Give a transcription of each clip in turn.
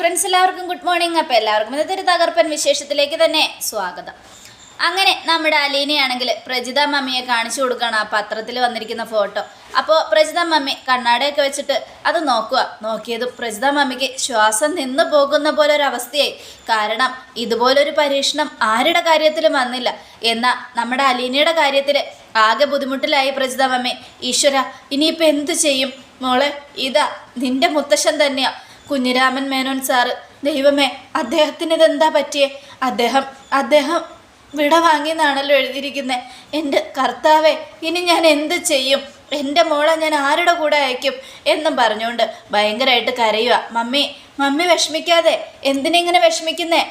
Friends എല്ലാവർക്കും good morning അപ്പോൾ എല്ലാവർക്കും ഇന്നത്തെ ഒരു തകർപ്പൻ വിശേഷത്തിലേക്ക് തന്നെ സ്വാഗതം. അങ്ങനെ നമ്മുടെ അലീനയാണെങ്കിൽ പ്രജിത മമ്മിയെ കാണിച്ചു കൊടുക്കുകയാണ് ആ പത്രത്തിൽ വന്നിരിക്കുന്ന ഫോട്ടോ. അപ്പോൾ പ്രജിത മമ്മി കണ്ണാടയൊക്കെ വെച്ചിട്ട് അത് നോക്കുക. നോക്കിയതും പ്രജിത മമ്മിക്ക് ശ്വാസം നിന്ന് പോകുന്ന പോലെ ഒരു അവസ്ഥയായി. കാരണം ഇതുപോലൊരു പരീക്ഷണം ആരുടെ കാര്യത്തിലും വന്നില്ല. എന്നാൽ നമ്മുടെ അലീനയുടെ കാര്യത്തിൽ ആകെ ബുദ്ധിമുട്ടിലായി പ്രജിത മമ്മി. ഈശ്വര ഇനിയിപ്പോൾ എന്ത് ചെയ്യും? മോളെ ഇതാ നിന്റെ മുത്തശ്ശൻ തന്നെയാ. കുഞ്ഞിരാമൻ മേനോൻ സാറ് ദൈവമേ അദ്ദേഹത്തിന് ഇതെന്താ പറ്റിയേ? അദ്ദേഹം അദ്ദേഹം വിട വാങ്ങിയെന്നാണല്ലോ എഴുതിയിരിക്കുന്നത് എന്റെ കർത്താവേ ഇനി ഞാൻ എന്ത് ചെയ്യും? എന്റെ മോളെ ഞാൻ ആരുടെ കൂടെ അയക്കും എന്നും പറഞ്ഞുകൊണ്ട് ഭയങ്കരമായിട്ട് കരയുക മമ്മി മമ്മി വിഷമിക്കാതെ എന്തിനിങ്ങനെ വിഷമിക്കുന്നേ?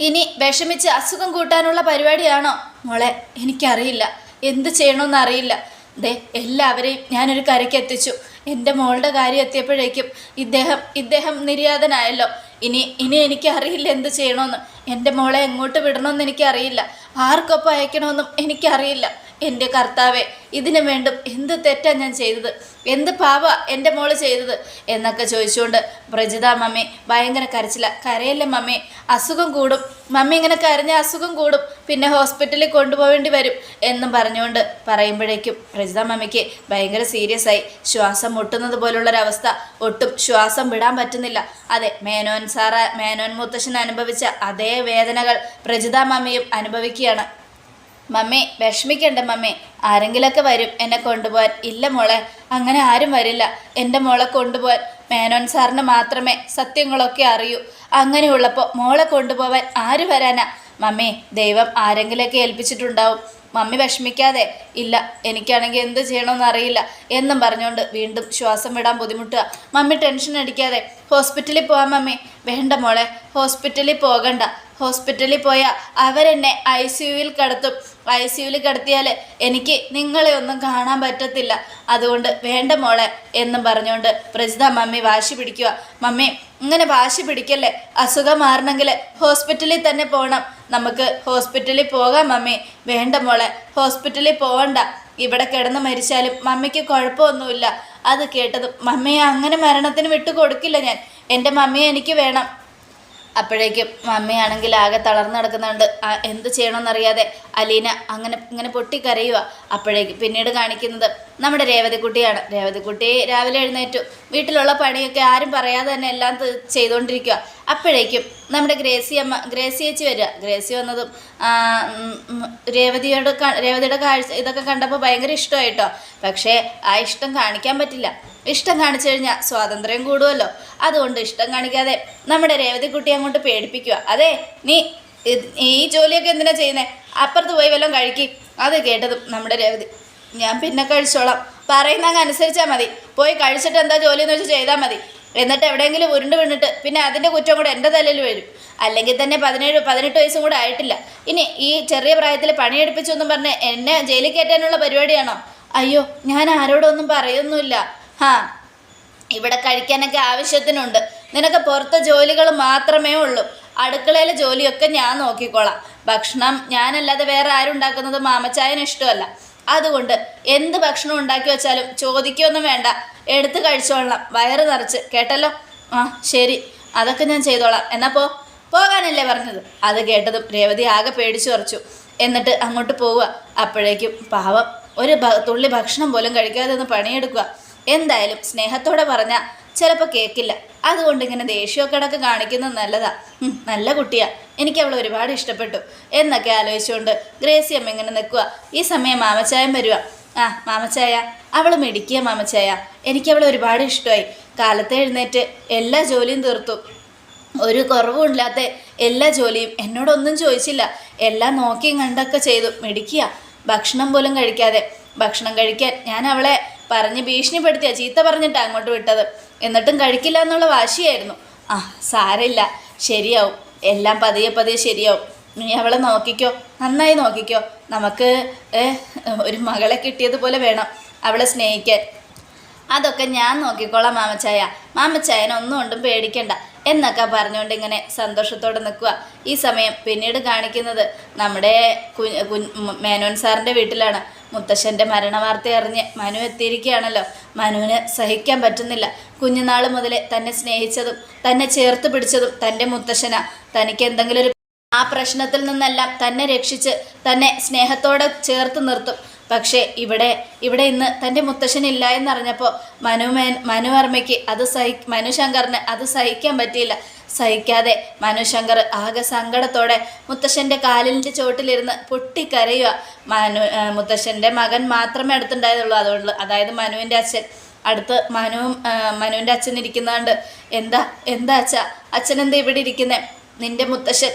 ഇനി വിഷമിച്ച് അസുഖം കൂട്ടാനുള്ള പരിപാടിയാണോ? മോളെ എനിക്കറിയില്ല. എന്ത് ചെയ്യണമെന്നറിയില്ല ദേ എല്ലാവരെയും ഞാനൊരു കരയ്ക്ക് എത്തിച്ചു. എന്റെ മോളുടെ കാര്യം എത്തിയപ്പോഴേക്കും ഇദ്ദേഹം ഇദ്ദേഹം നിര്യാതനായല്ലോ. ഇനി ഇനി എനിക്ക് അറിയില്ല എന്ത് ചെയ്യണമെന്ന് എന്റെ മോളെ എങ്ങോട്ട് വിടണമെന്ന് എനിക്കറിയില്ല. ആർക്കൊപ്പം അയക്കണമെന്നും എനിക്കറിയില്ല. എന്റെ കർത്താവെ ഇതിനു വേണ്ടും എന്ത് തെറ്റാണ് ഞാൻ ചെയ്തത്? എന്ത് പാവ എന്റെ മോൾ ചെയ്തത്? എന്നൊക്കെ ചോദിച്ചുകൊണ്ട് പ്രജിത മമ്മി ഭയങ്കര കരച്ചില്ല കരയല്ല മമ്മി? അസുഖം കൂടും. മമ്മി ഇങ്ങനെ കരഞ്ഞ അസുഖം കൂടും. പിന്നെ ഹോസ്പിറ്റലിൽ കൊണ്ടുപോകേണ്ടി വരും എന്നും പറഞ്ഞുകൊണ്ട് പറയുമ്പോഴേക്കും പ്രജിത മമ്മിക്ക് ഭയങ്കര സീരിയസ് ആയി. ശ്വാസം മുട്ടുന്നത് പോലുള്ളൊരവസ്ഥ. ഒട്ടും ശ്വാസം വിടാൻ പറ്റുന്നില്ല. അതെ മേനോൻ സാറ മേനോൻ മുത്തശ്ശൻ അനുഭവിച്ച അതേ വേദനകൾ പ്രജിത മമ്മിയും അനുഭവിക്കുകയാണ്. മമ്മി വിഷമിക്കണ്ട മമ്മി. ആരെങ്കിലൊക്കെ വരും എന്നെ കൊണ്ടുപോകാൻ. ഇല്ല മോളെ അങ്ങനെ ആരും വരില്ല. എന്റെ മോളെ കൊണ്ടുപോകാൻ മേനോൻ സാറിന് മാത്രമേ സത്യങ്ങളൊക്കെ അറിയൂ. അങ്ങനെയുള്ളപ്പോൾ മോളെ കൊണ്ടുപോകാൻ ആര് വരാനാ? മമ്മി ദൈവം ആരെങ്കിലൊക്കെ ഏൽപ്പിച്ചിട്ടുണ്ടാവും. മമ്മി വിഷമിക്കാതെ ഇല്ല എനിക്കാണെങ്കിൽ എന്ത് ചെയ്യണമെന്ന് അറിയില്ല എന്നും പറഞ്ഞുകൊണ്ട് വീണ്ടും ശ്വാസം വിടാൻ ബുദ്ധിമുട്ടുക. മമ്മി ടെൻഷൻ അടിക്കാതെ ഹോസ്പിറ്റലിൽ പോവാം മമ്മി. വേണ്ട മോളെ ഹോസ്പിറ്റലിൽ പോകണ്ട. ഹോസ്പിറ്റലിൽ പോയാൽ അവരെന്നെ ഐ സി യുവിൽ കിടത്തും. ഐ സി യുവിൽ കിടത്തിയാൽ എനിക്ക് നിങ്ങളെ ഒന്നും കാണാൻ പറ്റത്തില്ല. അതുകൊണ്ട് വേണ്ട മോളെ എന്നും പറഞ്ഞുകൊണ്ട് പ്രജിത മമ്മി വാശി പിടിക്കുക മമ്മി ഇങ്ങനെ വാശി പിടിക്കല്ലേ? അസുഖം മാറണമെങ്കിൽ ഹോസ്പിറ്റലിൽ തന്നെ പോകണം നമുക്ക് ഹോസ്പിറ്റലിൽ പോകാം മമ്മി. വേണ്ട മോളെ ഹോസ്പിറ്റലിൽ പോകണ്ട ഇവിടെ കിടന്ന് മരിച്ചാലും മമ്മിക്ക് കുഴപ്പമൊന്നുമില്ല. അത് കേട്ടതും മമ്മിയെ അങ്ങനെ മരണത്തിന് വിട്ടു കൊടുക്കില്ല ഞാൻ. എന്റെ മമ്മിയെ എനിക്ക് വേണം. അപ്പോഴേക്കും മമ്മിയാണെങ്കിൽ ആകെ തളർന്നു കിടക്കുന്നുണ്ട്. എന്ത് ചെയ്യണമെന്നറിയാതെ അലീന അങ്ങനെ ഇങ്ങനെ പൊട്ടിക്കരയുക അപ്പോഴേക്കും പിന്നീട് കാണിക്കുന്നത് നമ്മുടെ രേവതിക്കുട്ടിയാണ്. രേവതിക്കുട്ടി രാവിലെ എഴുന്നേറ്റു. വീട്ടിലുള്ള പണിയൊക്കെ ആരും പറയാതെ തന്നെ എല്ലാം ചെയ്തുകൊണ്ടിരിക്കുക അപ്പോഴേക്കും നമ്മുടെ ഗ്രേസി അമ്മ ഗ്രേസി ചേച്ചി വരിക. ഗ്രേസി വന്നതും രേവതിയോട് രേവതിയുടെ കാഴ്ച ഇതൊക്കെ കണ്ടപ്പോൾ ഭയങ്കര ഇഷ്ടമായിട്ടോ. പക്ഷേ ആ ഇഷ്ടം കാണിക്കാൻ പറ്റില്ല. ഇഷ്ടം കാണിച്ചു കഴിഞ്ഞാൽ സ്വാതന്ത്ര്യം കൂടുമല്ലോ അതുകൊണ്ട് ഇഷ്ടം കാണിക്കാതെ നമ്മുടെ രേവതിക്കുട്ടി അങ്ങോട്ട് പേടിപ്പിക്കുക. അതെ നീ ഈ ജോലിയൊക്കെ എന്തിനാ ചെയ്യുന്നത് അപ്പുറത്ത് പോയി വല്ലതും കഴിക്കി. അത് കേട്ടതും നമ്മുടെ രേവതി. ഞാൻ പിന്നെ കഴിച്ചോളാം. പറയുന്ന അങ്ങ് അനുസരിച്ചാൽ മതി. പോയി കഴിച്ചിട്ട് എന്താ ജോലി എന്ന് വെച്ച് ചെയ്താൽ മതി. എന്നിട്ട് എവിടെയെങ്കിലും ഉരുണ്ട് വീണിട്ട് പിന്നെ അതിന്റെ കുറ്റം കൂടെ എന്റെ തലയിൽ വരും. അല്ലെങ്കിൽ തന്നെ പതിനേഴ് പതിനെട്ട് വയസ്സും കൂടെ ആയിട്ടില്ല. ഇനി ഈ ചെറിയ പ്രായത്തിൽ പണിയെടുപ്പിച്ചു എന്നും പറഞ്ഞ് എന്നെ ജയിലിൽ കയറ്റാനുള്ള പരിപാടിയാണോ? അയ്യോ ഞാൻ ആരോടൊന്നും പറയൊന്നുമില്ല. ഹാ ഇവിടെ കഴിക്കാനൊക്കെ ആവശ്യത്തിനുണ്ട്. നിനക്ക് പുറത്തെ ജോലികൾ മാത്രമേ ഉള്ളൂ. അടുക്കളയിലെ ജോലിയൊക്കെ ഞാൻ നോക്കിക്കോളാം. ഭക്ഷണം ഞാനല്ലാതെ വേറെ ആരും ഉണ്ടാക്കുന്നത് മാമച്ചായന് ഇഷ്ടമല്ല. അതുകൊണ്ട് എന്ത് ഭക്ഷണം ഉണ്ടാക്കി വെച്ചാലും ചോദിക്കൊന്നും വേണ്ട. എടുത്ത് കഴിച്ചോളണം. വയറ് നിറച്ച്. കേട്ടല്ലോ? ആ ശരി. അതൊക്കെ ഞാൻ ചെയ്തോളാം. എന്നാ പോ. പോകാനല്ലേ പറഞ്ഞത്? അത് കേട്ടതും രേവതി ആകെ പേടിച്ചു കുറച്ചു എന്നിട്ട് അങ്ങോട്ട് പോവുക. അപ്പോഴേക്കും പാവം ഒരു തുള്ളി ഭക്ഷണം പോലും കഴിക്കാതെ ഒന്ന് പണിയെടുക്കുക. എന്തായാലും സ്നേഹത്തോടെ പറഞ്ഞാൽ ചിലപ്പോൾ കേൾക്കില്ല അതുകൊണ്ട് ഇങ്ങനെ ദേഷ്യമൊക്കെ ഇടയ്ക്ക് കാണിക്കുന്നത് നല്ലതാ. നല്ല കുട്ടിയാ. എനിക്ക് അവൾ ഒരുപാട് ഇഷ്ടപ്പെട്ടു. എന്നൊക്കെ ആലോചിച്ചുകൊണ്ട് ഗ്രേസി അമ്മ ഇങ്ങനെ നിൽക്കുക ഈ സമയം മാമച്ചായം വരിക ആ മാമച്ചായ അവൾ മിടിക്കുക മാമച്ചായ. എനിക്ക് അവളെ ഒരുപാട് ഇഷ്ടമായി. കാലത്തെ എഴുന്നേറ്റ് എല്ലാ ജോലിയും തീർത്തു. ഒരു കുറവും കുറവുമില്ലാത്ത എല്ലാ ജോലിയും എന്നോടൊന്നും ചോദിച്ചില്ല. എല്ലാം നോക്കിയും കണ്ടൊക്കെ ചെയ്തു. മിടിക്കുക ഭക്ഷണം പോലും കഴിക്കാതെ. ഭക്ഷണം കഴിക്കാൻ ഞാൻ അവളെ പറഞ്ഞ് ഭീഷണിപ്പെടുത്തിയ. ചീത്ത പറഞ്ഞിട്ടാണ് അങ്ങോട്ട് വിട്ടത്. എന്നിട്ടും കഴിക്കില്ല എന്നുള്ള വാശിയായിരുന്നു. ആ സാരമില്ല. ശരിയാവും. എല്ലാം പതിയെ പതിയെ ശരിയാവും. നീ അവളെ നോക്കിക്കോ. നന്നായി നോക്കിക്കോ. നമുക്ക് ഒരു മകളെ കിട്ടിയതുപോലെ വേണം അവളെ സ്നേഹിക്കാൻ. അതൊക്കെ ഞാൻ നോക്കിക്കോളാം മാമച്ചായ. മാമച്ചായനെ ഒന്നും കൊണ്ടും പേടിക്കണ്ട. എന്നൊക്കെ പറഞ്ഞുകൊണ്ട് ഇങ്ങനെ സന്തോഷത്തോടെ നിൽക്കുക. ഈ സമയം പിന്നീട് കാണിക്കുന്നത് നമ്മുടെ കു മേനോൻ സാറിന്റെ വീട്ടിലാണ്. മുത്തശ്ശന്റെ മരണവാർത്ത അറിഞ്ഞ് മനു എത്തിയിരിക്കുകയാണല്ലോ. മനുവിന് സഹിക്കാൻ പറ്റുന്നില്ല. കുഞ്ഞുനാൾ മുതലേ തന്നെ സ്നേഹിച്ചതും തന്നെ ചേർത്ത് പിടിച്ചതും തന്റെ മുത്തശ്ശനാ. തനിക്ക് എന്തെങ്കിലും ഒരു ആ പ്രശ്നത്തിൽ നിന്നെല്ലാം തന്നെ രക്ഷിച്ച് തന്നെ സ്നേഹത്തോടെ ചേർത്ത് നിർത്തും. പക്ഷേ ഇവിടെ ഇവിടെ ഇന്ന് തന്റെ മുത്തശ്ശനില്ല എന്നറിഞ്ഞപ്പോൾ മനുമേൻ മനുവർമ്മയ്ക്ക് അത് സഹി മനുശങ്കറിന് അത് സഹിക്കാൻ പറ്റിയില്ല. സഹിക്കാതെ മനുശങ്കർ ആകെ സങ്കടത്തോടെ മുത്തശ്ശന്റെ കാലിന്റെ ചോട്ടിലിരുന്ന് പൊട്ടിക്കരയുക. മനു മുത്തശ്ശന്റെ മകൻ മാത്രമേ അടുത്തുണ്ടായതുള്ളൂ അതുകൊണ്ട് അതായത് മനുവിന്റെ അച്ഛൻ. അടുത്ത് മനുവും മനുവിന്റെ അച്ഛൻ ഇരിക്കുന്നതുകൊണ്ട് എന്താ എന്താ അച്ഛ? അച്ഛൻ എന്താ ഇവിടെ ഇരിക്കുന്നത് നിന്റെ മുത്തശ്ശൻ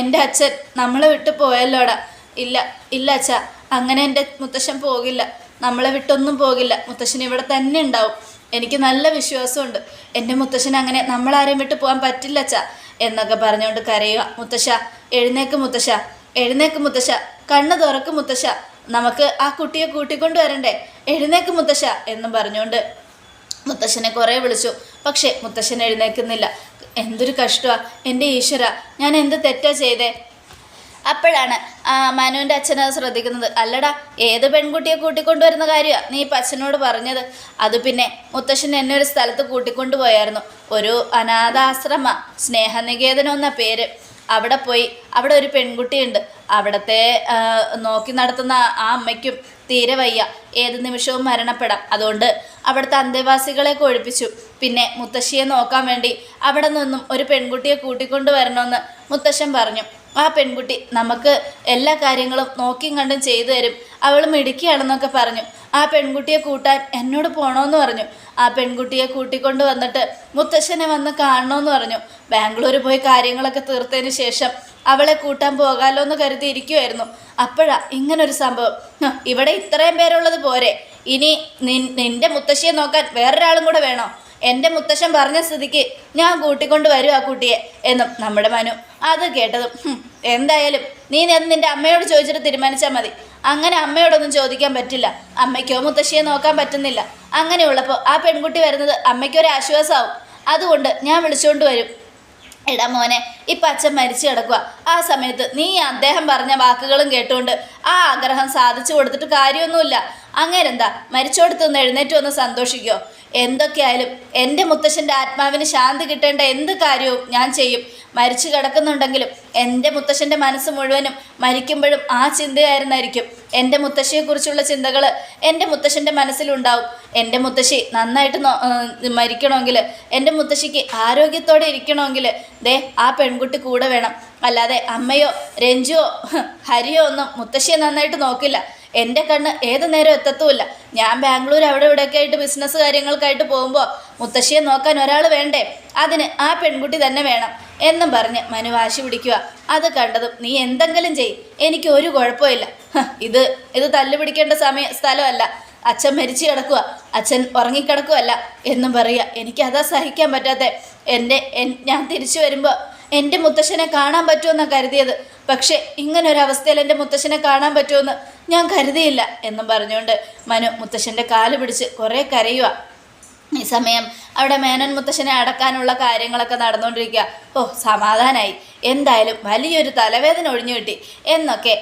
എന്റെ അച്ഛൻ നമ്മളെ വിട്ട് പോയല്ലോടാ. ഇല്ല ഇല്ല അച്ഛ. അങ്ങനെ എന്റെ മുത്തശ്ശൻ പോകില്ല. നമ്മളെ വിട്ടൊന്നും പോകില്ല. മുത്തശ്ശൻ ഇവിടെ തന്നെ ഉണ്ടാവും. എനിക്ക് നല്ല വിശ്വാസമുണ്ട്. എന്റെ മുത്തശ്ശൻ അങ്ങനെ നമ്മളാരെയും വിട്ട് പോകാൻ പറ്റില്ല അച്ഛ എന്നൊക്കെ പറഞ്ഞുകൊണ്ട് കരയുക. മുത്തശ്ശ എഴുന്നേക്ക് മുത്തശ്ശ. എഴുന്നേക്ക് മുത്തശ്ശ. കണ്ണ് തുറക്ക് മുത്തശ്ശ. നമുക്ക് ആ കുട്ടിയെ കൂട്ടിക്കൊണ്ട് വരണ്ടേ? എഴുന്നേക്ക് മുത്തശ്ശ എന്നും പറഞ്ഞുകൊണ്ട് മുത്തശ്ശനെ കുറേ വിളിച്ചു. പക്ഷേ മുത്തശ്ശൻ എഴുന്നേക്കുന്നില്ല എന്തൊരു കഷ്ടമാണ് എന്റെ ഈശ്വര ഞാൻ എന്ത് തെറ്റാ ചെയ്തേ? അപ്പോഴാണ് മനുവിന്റെ അച്ഛനത് ശ്രദ്ധിക്കുന്നത്. അല്ലടാ ഏത് പെൺകുട്ടിയെ കൂട്ടിക്കൊണ്ടുവരുന്ന കാര്യമാണ് നീ ഇപ്പം അച്ഛനോട് പറഞ്ഞത്? അത് പിന്നെ മുത്തശ്ശൻ എന്നെ ഒരു സ്ഥലത്ത് കൂട്ടിക്കൊണ്ടുപോയായിരുന്നു. ഒരു അനാഥാശ്രമ സ്നേഹനികേതനം എന്ന പേര്. അവിടെ പോയി അവിടെ ഒരു പെൺകുട്ടിയുണ്ട്. അവിടത്തെ നോക്കി നടത്തുന്ന ആ അമ്മയ്ക്കും തീരെ വയ്യ. ഏത് നിമിഷവും മരണപ്പെടാം. അതുകൊണ്ട് അവിടുത്തെ അന്തേവാസികളെ കൊഴിപ്പിച്ചു പിന്നെ മുത്തശ്ശിയെ നോക്കാൻ വേണ്ടി അവിടെ നിന്നും ഒരു പെൺകുട്ടിയെ കൂട്ടിക്കൊണ്ടു വരണമെന്ന് മുത്തശ്ശൻ പറഞ്ഞു. ആ പെൺകുട്ടി നമുക്ക് എല്ലാ കാര്യങ്ങളും നോക്കിയും കണ്ടും ചെയ്തു തരും. അവൾ മിടുക്കിയാണെന്നൊക്കെ പറഞ്ഞു. ആ പെൺകുട്ടിയെ കൂട്ടാൻ എന്നോട് പോകണമെന്ന് പറഞ്ഞു. ആ പെൺകുട്ടിയെ കൂട്ടിക്കൊണ്ട് വന്നിട്ട് മുത്തശ്ശനെ വന്ന് കാണണമെന്ന് പറഞ്ഞു. ബാംഗ്ലൂർ പോയി കാര്യങ്ങളൊക്കെ തീർത്തതിന് ശേഷം അവളെ കൂട്ടാൻ പോകാലോ എന്ന് കരുതി ഇരിക്കുമായിരുന്നു അപ്പോഴാ ഇങ്ങനൊരു സംഭവം. ഇവിടെ ഇത്രയും പേരുള്ളത് പോരെ. ഇനി നിന്റെ മുത്തശ്ശിയെ നോക്കാൻ വേറൊരാളും കൂടെ വേണോ? എന്റെ മുത്തശ്ശൻ പറഞ്ഞ സ്ഥിതിക്ക് ഞാൻ കൂട്ടിക്കൊണ്ട് വരും ആ കുട്ടിയെ എന്നും നമ്മുടെ മനു അത് കേട്ടതും എന്തായാലും നീ നേരം നിന്റെ അമ്മയോട് ചോദിച്ചിട്ട് തീരുമാനിച്ചാൽ മതി. അങ്ങനെ അമ്മയോടൊന്നും ചോദിക്കാൻ പറ്റില്ല. അമ്മയ്ക്കോ മുത്തശ്ശിയെ നോക്കാൻ പറ്റുന്നില്ല. അങ്ങനെയുള്ളപ്പോൾ ആ പെൺകുട്ടി വരുന്നത് അമ്മയ്ക്കൊരു ആശ്വാസമാവും. അതുകൊണ്ട് ഞാൻ വിളിച്ചുകൊണ്ട് വരും. എടാ മോനെ ഇപ്പം അച്ഛൻ മരിച്ചു കിടക്കുക ആ സമയത്ത് നീ അദ്ദേഹം പറഞ്ഞ വാക്കുകളും കേട്ടുകൊണ്ട് ആ ആഗ്രഹം സാധിച്ചു കൊടുത്തിട്ട് കാര്യമൊന്നുമില്ല. അങ്ങേരെന്താ മരിച്ചോടത്ത് ഒന്ന് എഴുന്നേറ്റ് ഒന്ന് സന്തോഷിക്കോ. എന്തൊക്കെയായാലും എന്റെ മുത്തശ്ശന്റെ ആത്മാവിന് ശാന്തി കിട്ടേണ്ട എന്ത് കാര്യവും ഞാൻ ചെയ്യും. മരിച്ചു കിടക്കുന്നുണ്ടെങ്കിലും എന്റെ മുത്തശ്ശന്റെ മനസ്സ് മുഴുവനും മരിക്കുമ്പോഴും ആ ചിന്തയായിരുന്നായിരിക്കും. എന്റെ മുത്തശ്ശിയെക്കുറിച്ചുള്ള ചിന്തകൾ എന്റെ മുത്തശ്ശന്റെ മനസ്സിലുണ്ടാവും. എന്റെ മുത്തശ്ശി നന്നായിട്ട് മരിക്കണമെങ്കിൽ എന്റെ മുത്തശ്ശിക്ക് ആരോഗ്യത്തോടെ ഇരിക്കണമെങ്കിൽ ദേ ആ പെൺകുട്ടി കൂടെ വേണം. അല്ലാതെ അമ്മയോ രഞ്ജുവോ ഹരിയോ ഒന്നും മുത്തശ്ശിയെ നന്നായിട്ട് നോക്കില്ല. എന്റെ കണ്ണ് ഏത് നേരം എത്തത്തുമില്ല. ഞാൻ ബാംഗ്ലൂർ അവിടെ ഇവിടെയൊക്കെ ആയിട്ട് ബിസിനസ് കാര്യങ്ങൾക്കായിട്ട് പോകുമ്പോൾ മുത്തശ്ശിയെ നോക്കാൻ ഒരാൾ വേണ്ടേ? അതിന് ആ പെൺകുട്ടി തന്നെ വേണം എന്നും പറഞ്ഞ് മനു വാശി പിടിക്കുക അത് കണ്ടതും നീ എന്തെങ്കിലും ചെയ്. എനിക്ക് ഒരു കുഴപ്പമില്ല ഇത് ഇത് തല്ലു പിടിക്കേണ്ട സമയ സ്ഥലമല്ല. അച്ഛൻ മരിച്ചു കിടക്കുക അച്ഛൻ ഉറങ്ങിക്കിടക്കുകയല്ല എന്നും പറയുക. എനിക്കതാ സഹിക്കാൻ പറ്റാത്ത. എന്റെ എൻ- ഞാൻ തിരിച്ചു വരുമ്പോൾ എന്റെ മുത്തശ്ശനെ കാണാൻ പറ്റുമെന്നാണ് കരുതിയത്. പക്ഷേ ഇങ്ങനൊരവസ്ഥയിൽ എന്റെ മുത്തശ്ശനെ കാണാൻ പറ്റുമെന്ന് ഞാൻ കരുതിയില്ല എന്നും പറഞ്ഞുകൊണ്ട് മനു മുത്തശ്ശന്റെ കാൽ പിടിച്ച് കുറേ കരയുക ഈ സമയം അവിടെ മേനൻ മുത്തശ്ശനെ അടക്കാനുള്ള കാര്യങ്ങളൊക്കെ നടന്നുകൊണ്ടിരിക്കുക. ഓ സമാധാനായി. എന്തായാലും വലിയൊരു തലവേദന ഒഴിഞ്ഞു കിട്ടി. എന്നൊക്കെ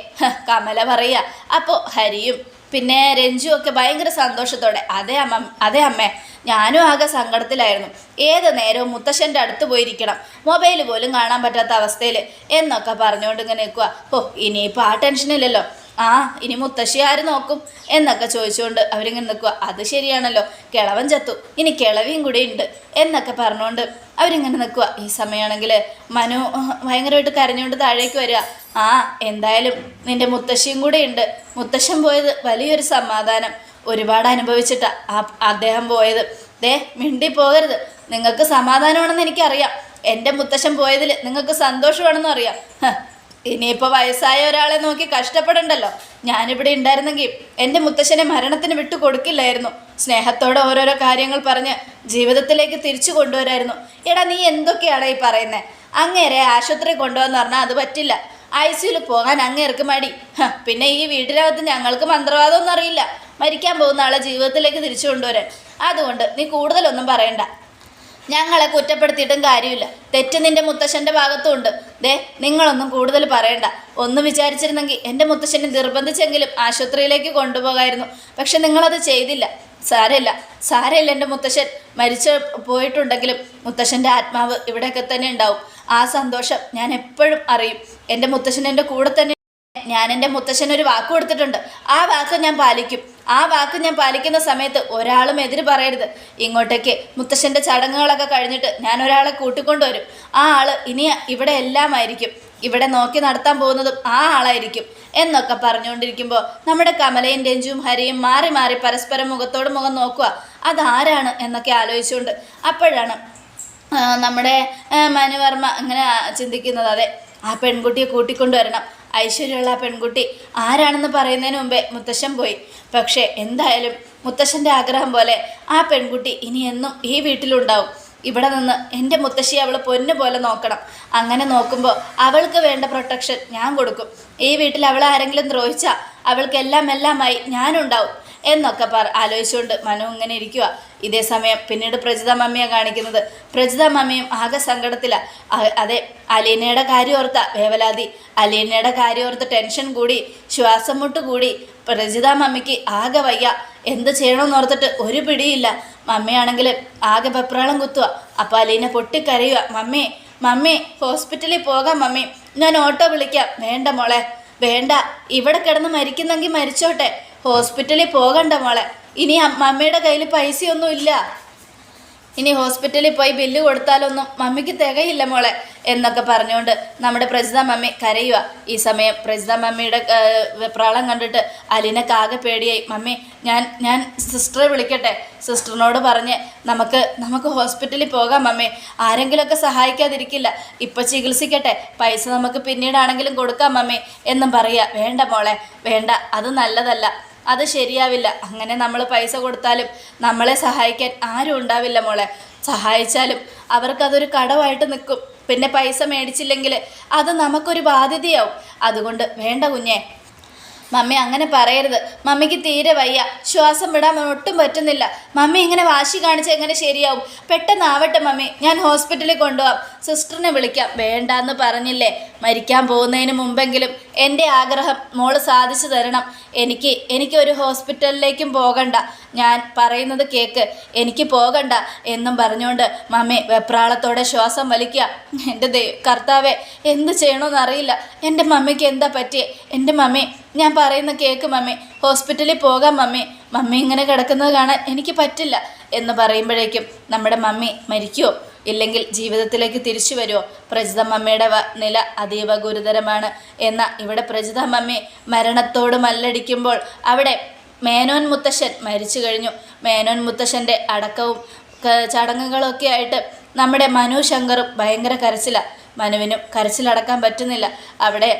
കമല പറയുക. അപ്പോൾ ഹരിയും പിന്നെ രഞ്ജുവൊക്കെ ഭയങ്കര സന്തോഷത്തോടെ അതേ അമ്മ അതേ അമ്മേ ഞാനും ആകെ സങ്കടത്തിലായിരുന്നു. ഏത് നേരവും മുത്തശ്ശന്റെ അടുത്ത് പോയിരിക്കണം. മൊബൈൽ പോലും കാണാൻ പറ്റാത്ത അവസ്ഥയിൽ എന്നൊക്കെ പറഞ്ഞുകൊണ്ട് ഇങ്ങനെ നിൽക്കുക. ഓ ഇനിയിപ്പോൾ ആ ടെൻഷനില്ലല്ലോ. ആ ഇനി മുത്തശ്ശി ആര് നോക്കും? എന്നൊക്കെ ചോദിച്ചുകൊണ്ട് അവരിങ്ങനെ നിൽക്കുക. അത് ശരിയാണല്ലോ. കിളവൻ ചത്തു. ഇനി കിളവിയും കൂടി ഉണ്ട് എന്നൊക്കെ പറഞ്ഞുകൊണ്ട് അവരിങ്ങനെ നിൽക്കുക. ഈ സമയമാണെങ്കിൽ മനു ഭയങ്കരമായിട്ട് കരഞ്ഞുകൊണ്ട് താഴേക്ക് വരിക. ആ എന്തായാലും നിന്റെ മുത്തശ്ശിയും കൂടെ ഉണ്ട്. മുത്തശ്ശൻ പോയത് വലിയൊരു സമാധാനം ഒരുപാട് അനുഭവിച്ചിട്ടാ. അദ്ദേഹം പോയത്. ദേ മിണ്ടി പോകരുത്. നിങ്ങൾക്ക് സമാധാനമാണെന്ന് എനിക്കറിയാം. എന്റെ മുത്തശ്ശൻ പോയതിൽ നിങ്ങൾക്ക് സന്തോഷമാണെന്നും അറിയാം. ഇനിയിപ്പോൾ വയസ്സായ ഒരാളെ നോക്കി കഷ്ടപ്പെടണ്ടല്ലോ. ഞാനിവിടെ ഉണ്ടായിരുന്നെങ്കിൽ എന്റെ മുത്തശ്ശനെ മരണത്തിന് വിട്ടു കൊടുക്കില്ലായിരുന്നു. സ്നേഹത്തോടെ ഓരോരോ കാര്യങ്ങൾ പറഞ്ഞ് ജീവിതത്തിലേക്ക് തിരിച്ചു കൊണ്ടുവരായിരുന്നു. എടാ നീ എന്തൊക്കെയാണ് ഈ പറയുന്നത് അങ്ങേരെ ആശുപത്രി കൊണ്ടുവന്ന് പറഞ്ഞാൽ അത് പറ്റില്ല. ഐ സിയിൽ പോകാൻ അങ്ങേർക്ക് മടി. പിന്നെ ഈ വീടിനകത്ത് ഞങ്ങൾക്ക് മന്ത്രവാദമൊന്നും അറിയില്ല. മരിക്കാൻ പോകുന്ന ആളെ ജീവിതത്തിലേക്ക് തിരിച്ചു കൊണ്ടുവരാൻ. അതുകൊണ്ട് നീ കൂടുതലൊന്നും പറയണ്ട. ഞങ്ങളെ കുറ്റപ്പെടുത്തിയിട്ടും കാര്യമില്ല. തെറ്റ് നിന്റെ മുത്തശ്ശന്റെ ഭാഗത്തും ഉണ്ട് ദേ നിങ്ങളൊന്നും കൂടുതൽ പറയണ്ട. ഒന്ന് വിചാരിച്ചിരുന്നെങ്കിൽ എന്റെ മുത്തശ്ശനെ നിർബന്ധിച്ചെങ്കിലും ആശുപത്രിയിലേക്ക് കൊണ്ടുപോകായിരുന്നു. പക്ഷെ നിങ്ങളത് ചെയ്തില്ല. സാരമില്ല. സാരമില്ല എന്റെ മുത്തശ്ശൻ മരിച്ചു പോയിട്ടുണ്ടെങ്കിലും മുത്തശ്ശന്റെ ആത്മാവ് ഇവിടെയൊക്കെ തന്നെ ഉണ്ടാവും. ആ സന്തോഷം ഞാൻ എപ്പോഴും അറിയും. എന്റെ മുത്തശ്ശൻ എന്റെ കൂടെ തന്നെ ഞാൻ എന്റെ മുത്തശ്ശൻ ഒരു വാക്ക് കൊടുത്തിട്ടുണ്ട്. ആ വാക്ക് ഞാൻ പാലിക്കും. ആ വാക്ക് ഞാൻ പാലിക്കുന്ന സമയത്ത് ഒരാളും എതിര് പറയരുത്. ഇങ്ങോട്ടേക്ക്. മുത്തശ്ശന്റെ ചടങ്ങുകളൊക്കെ കഴിഞ്ഞിട്ട് ഞാൻ ഒരാളെ കൂട്ടിക്കൊണ്ടുവരും ആ ആൾ ഇനി ഇവിടെ എല്ലാമായിരിക്കും. ഇവിടെ നോക്കി നടത്താൻ പോകുന്നതും ആ ആളായിരിക്കും എന്നൊക്കെ പറഞ്ഞുകൊണ്ടിരിക്കുമ്പോൾ നമ്മുടെ കമലയും രഞ്ജുവും ഹരിയും മാറി മാറി പരസ്പരം മുഖത്തോട് മുഖം നോക്കുക. അതാരാണ് എന്നൊക്കെ ആലോചിച്ചുകൊണ്ട് അപ്പോഴാണ് നമ്മുടെ മനുവർമ്മ അങ്ങനെ ചിന്തിക്കുന്നത്. അതെ ആ പെൺകുട്ടിയെ കൂട്ടിക്കൊണ്ടുവരണം ഐശ്വര്യമുള്ള പെൺകുട്ടി ആരാണെന്ന് പറയുന്നതിന് മുമ്പേ മുത്തശ്ശൻ പോയി. പക്ഷേ എന്തായാലും മുത്തശ്ശന്റെ ആഗ്രഹം പോലെ ആ പെൺകുട്ടി ഇനി എന്നും ഈ വീട്ടിലുണ്ടാവും. ഇവിടെ നിന്ന് എന്റെ മുത്തശ്ശി അവൾ പൊന്നു പോലെ നോക്കണം. അങ്ങനെ നോക്കുമ്പോൾ അവൾക്ക് വേണ്ട പ്രൊട്ടക്ഷൻ ഞാൻ കൊടുക്കും. ഈ വീട്ടിൽ അവൾ ആരെങ്കിലും ദ്രോഹിച്ചാൽ അവൾക്ക് എല്ലാം എല്ലാമായി ഞാനുണ്ടാവും. എന്നൊക്കെ പറ ആലോചിച്ചുകൊണ്ട് മനു ഇങ്ങനെ ഇരിക്കുക ഇതേ സമയം പിന്നീട് പ്രജിത മമ്മിയെ കാണിക്കുന്നത്. പ്രജിത മമ്മിയും ആകെ സങ്കടത്തിലാണ് അതെ അലീനയുടെ കാര്യം ഓർത്ത വേവലാതി. അലീനയുടെ കാര്യം ഓർത്ത് ടെൻഷൻ കൂടി ശ്വാസം മുട്ട് കൂടി പ്രജിത മമ്മിക്ക് ആകെ വയ്യ. എന്ത് ചെയ്യണമെന്ന് ഓർത്തിട്ട് ഒരു പിടിയില്ല. മമ്മിയാണെങ്കിൽ ആകെ പെപ്രാളം കുത്തുക അപ്പോൾ അലീന പൊട്ടിക്കരയുക മമ്മി മമ്മി ഹോസ്പിറ്റലിൽ പോകാം മമ്മി. ഞാൻ ഓട്ടോ വിളിക്കാം. വേണ്ട മോളെ. വേണ്ട. ഇവിടെ കിടന്ന് മരിക്കുന്നെങ്കിൽ മരിച്ചോട്ടെ. ഹോസ്പിറ്റലിൽ പോകണ്ട മോളെ. ഇനി മമ്മിയുടെ കയ്യിൽ പൈസയൊന്നും ഇല്ല ഇനി ഹോസ്പിറ്റലിൽ പോയി ബില്ല് കൊടുത്താലൊന്നും മമ്മിക്ക് തികയില്ല മോളെ എന്നൊക്കെ പറഞ്ഞുകൊണ്ട് നമ്മുടെ പ്രജിത മമ്മി കരയുക ഈ സമയം പ്രജിത മമ്മിയുടെ പ്രാളം കണ്ടിട്ട് അലിനെ ആകെ പേടിയായി. മമ്മി ഞാൻ ഞാൻ സിസ്റ്ററെ വിളിക്കട്ടെ. സിസ്റ്ററിനോട് പറഞ്ഞ് നമുക്ക് നമുക്ക് ഹോസ്പിറ്റലിൽ പോകാം മമ്മി. ആരെങ്കിലുമൊക്കെ സഹായിക്കാതിരിക്കില്ല. ഇപ്പോൾ ചികിത്സിക്കട്ടെ. പൈസ നമുക്ക് പിന്നീടാണെങ്കിലും കൊടുക്കാം മമ്മി എന്നും പറയുക. വേണ്ട മോളെ വേണ്ട. അത് നല്ലതല്ല. അത് ശരിയാവില്ല. അങ്ങനെ നമ്മൾ പൈസ കൊടുത്താലും നമ്മളെ സഹായിക്കാൻ ആരും ഉണ്ടാവില്ല മോളെ. സഹായിച്ചാലും അവർക്കതൊരു കടമായിട്ട് നിൽക്കും. പിന്നെ പൈസ മേടിച്ചില്ലെങ്കിൽ അത് നമുക്കൊരു ബാധ്യതയാവും. അതുകൊണ്ട് വേണ്ട കുഞ്ഞേ. മമ്മി അങ്ങനെ പറയരുത്. മമ്മിക്ക് തീരെ വയ്യ. ശ്വാസം വിടാൻ ഒട്ടും പറ്റുന്നില്ല. മമ്മി ഇങ്ങനെ വാശി കാണിച്ച് എങ്ങനെ ശരിയാവും? പെട്ടെന്നാവട്ടെ മമ്മി. ഞാൻ ഹോസ്പിറ്റലിൽ കൊണ്ടുപോകാം സിസ്റ്ററിനെ വിളിക്കാം. വേണ്ടാന്ന് പറഞ്ഞില്ലേ? മരിക്കാൻ പോകുന്നതിന് മുമ്പെങ്കിലും എന്റെ ആഗ്രഹം മോൾ സാധിച്ചു തരണം. എനിക്ക് എനിക്ക് ഒരു ഹോസ്പിറ്റലിലേക്കും പോകണ്ട. ഞാൻ പറയുന്നത് കേക്ക്. എനിക്ക് പോകണ്ട എന്നും പറഞ്ഞുകൊണ്ട് മമ്മി വെപ്രാളത്തോടെ ശ്വാസം വലിക്കുക. എന്റെ ദൈ കർത്താവെ എന്ത് ചെയ്യണമെന്ന് അറിയില്ല. എന്റെ മമ്മിക്ക് എന്താ പറ്റിയേ? എന്റെ മമ്മി ഞാൻ പറയുന്ന കേക്ക് മമ്മി ഹോസ്പിറ്റലിൽ പോകാം മമ്മി. മമ്മി ഇങ്ങനെ കിടക്കുന്നത് കാണാൻ എനിക്ക് പറ്റില്ല എന്ന് പറയുമ്പോഴേക്കും നമ്മുടെ മമ്മി മരിക്കുമോ ഇല്ലെങ്കിൽ ജീവിതത്തിലേക്ക് തിരിച്ചു വരുമോ പ്രജിത മമ്മിയുടെ നില അതീവ ഗുരുതരമാണ്. എന്ന ഇവിടെ പ്രജിത മമ്മി മരണത്തോട് മല്ലടിക്കുമ്പോൾ അവിടെ മേനോൻ മുത്തശ്ശൻ മരിച്ചു കഴിഞ്ഞു. മേനോൻ മുത്തശ്ശന്റെ അടക്കവും ചടങ്ങുകളൊക്കെ ആയിട്ട് നമ്മുടെ മനു ശങ്കറും ഭയങ്കര കരച്ചിലാണ് മനുവിനും കരച്ചിലടക്കാൻ പറ്റുന്നില്ല. അവിടെ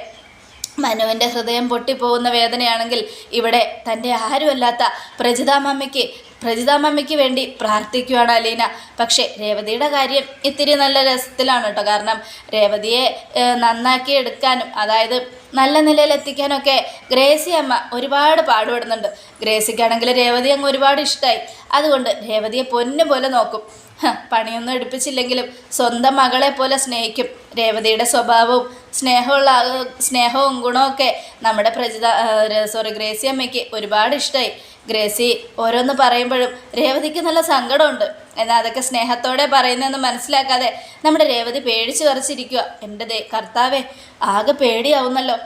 മനുവിന്റെ ഹൃദയം പൊട്ടിപ്പോകുന്ന വേദനയാണെങ്കിൽ ഇവിടെ തന്റെ ആരുമല്ലാത്ത പ്രജിതാമമ്മയ്ക്ക് പ്രജിതാമമ്മയ്ക്ക് വേണ്ടി പ്രാർത്ഥിക്കുകയാണ് അലീന. പക്ഷേ രേവതിയുടെ കാര്യം ഇത്തിരി നല്ല രസത്തിലാണ് കേട്ടോ. കാരണം രേവതിയെ നന്നാക്കി എടുക്കാനും അതായത് നല്ല നിലയിൽ എത്തിക്കാനൊക്കെ ഗ്രേസി അമ്മ ഒരുപാട് പാടുപെടുന്നുണ്ട്. ഗ്രേസിക്കാണെങ്കിൽ രേവതി അങ്ങ് ഒരുപാട് ഇഷ്ടമായി അതുകൊണ്ട് രേവതിയെ പൊന്നു പോലെ നോക്കും. പണിയൊന്നും എടുപ്പിച്ചില്ലെങ്കിലും സ്വന്തം മകളെ പോലെ സ്നേഹിക്കും. രേവതിയുടെ സ്വഭാവവും സ്നേഹമുള്ള സ്നേഹവും ഗുണമൊക്കെ നമ്മുടെ പ്രജിത സോറി ഗ്രേസി അമ്മയ്ക്ക് ഒരുപാട് ഇഷ്ടമായി ഗ്രേസി ഓരോന്ന് പറയുമ്പോഴും രേവതിക്ക് നല്ല സങ്കടമുണ്ട്. എന്നാൽ അതൊക്കെ സ്നേഹത്തോടെ പറയുന്നതെന്ന് മനസ്സിലാക്കാതെ നമ്മുടെ രേവതി പേടിച്ച് കറിച്ചിരിക്കുക എന്റെ ദേ കർത്താവേ ആകെ പേടിയാവുന്നല്ലോ.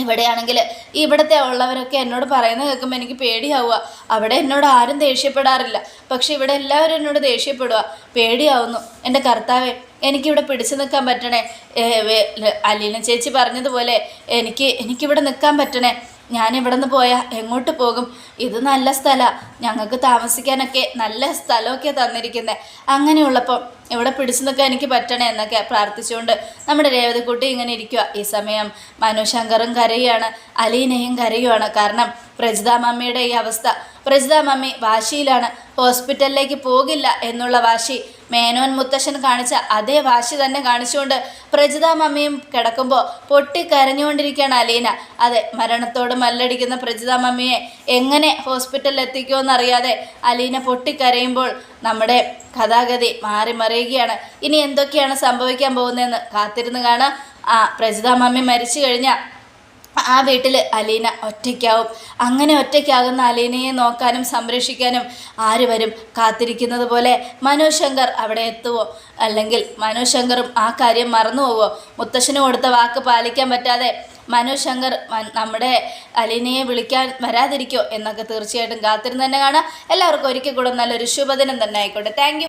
ഇവിടെയാണെങ്കിൽ ഇവിടുത്തെ ഉള്ളവരൊക്കെ എന്നോട് പറയുന്നത് കേൾക്കുമ്പോൾ എനിക്ക് പേടിയാവുക. അവിടെ എന്നോട് ആരും ദേഷ്യപ്പെടാറില്ല. പക്ഷേ ഇവിടെ എല്ലാവരും എന്നോട് ദേഷ്യപ്പെടുക. പേടിയാവുന്നു. എന്റെ കർത്താവെ എനിക്കിവിടെ പിടിച്ചു നിൽക്കാൻ പറ്റണേ. അലീന ചേച്ചി പറഞ്ഞതുപോലെ എനിക്ക് എനിക്കിവിടെ നിൽക്കാൻ പറ്റണേ. ഞാൻ ഇവിടെ നിന്ന് പോയാൽ എങ്ങോട്ട് പോകും? ഇത് നല്ല സ്ഥലമാണ് ഞങ്ങൾക്ക് താമസിക്കാനൊക്കെ നല്ല സ്ഥലമൊക്കെ തന്നിരിക്കുന്നത് അങ്ങനെയുള്ളപ്പം ഇവിടെ പിടിച്ചു നിൽക്കാൻ എനിക്ക് പറ്റണേ എന്നൊക്കെ പ്രാർത്ഥിച്ചുകൊണ്ട് നമ്മുടെ രേവതിക്കുട്ടി ഇങ്ങനെ ഇരിക്കുക ഈ സമയം മനു കരയുകയാണ് അലീനയും കരയുകയാണ് കാരണം പ്രജിതാമാമ്മയുടെ ഈ അവസ്ഥ പ്രജിത മമ്മി വാശിയിലാണ്. ഹോസ്പിറ്റലിലേക്ക് പോകില്ല എന്നുള്ള വാശി മേനോൻ മുത്തശ്ശൻ കാണിച്ച അതേ വാശി തന്നെ കാണിച്ചുകൊണ്ട് പ്രജിത മമ്മിയും കിടക്കുമ്പോൾ പൊട്ടിക്കരഞ്ഞുകൊണ്ടിരിക്കുകയാണ് അലീന. അതെ മരണത്തോട് മല്ലടിക്കുന്ന പ്രജിത മമ്മിയെ എങ്ങനെ ഹോസ്പിറ്റലിൽ എത്തിക്കുമെന്നറിയാതെ അലീന പൊട്ടിക്കരയുമ്പോൾ നമ്മുടെ കഥാഗതി മാറി മറിയുകയാണ്. ഇനി എന്തൊക്കെയാണ് സംഭവിക്കാൻ പോകുന്നതെന്ന് കാത്തിരുന്ന് കാണാം. ആ പ്രജിത മമ്മി മരിച്ചു കഴിഞ്ഞാൽ ആ വീട്ടിൽ അലീന ഒറ്റയ്ക്കാവും. അങ്ങനെ ഒറ്റയ്ക്കാകുന്ന അലീനയെ നോക്കാനും സംരക്ഷിക്കാനും ആര് വരും? കാത്തിരിക്കുന്നത് പോലെ മനു ശങ്കർ അവിടെ എത്തുവോ? അല്ലെങ്കിൽ മനോശങ്കറും ആ കാര്യം മറന്നു പോവോ? മുത്തശ്ശന് കൊടുത്ത വാക്ക് പാലിക്കാൻ പറ്റാതെ മനോശങ്കർ നമ്മുടെ അലീനയെ വിളിക്കാൻ വരാതിരിക്കോ? എന്നൊക്കെ തീർച്ചയായിട്ടും കാത്തിരുന്ന് തന്നെ കാണാം. എല്ലാവർക്കും ഒരിക്കൽ കൂടെ നല്ലൊരു ശുഭദിനം തന്നെ ആയിക്കോട്ടെ. താങ്ക്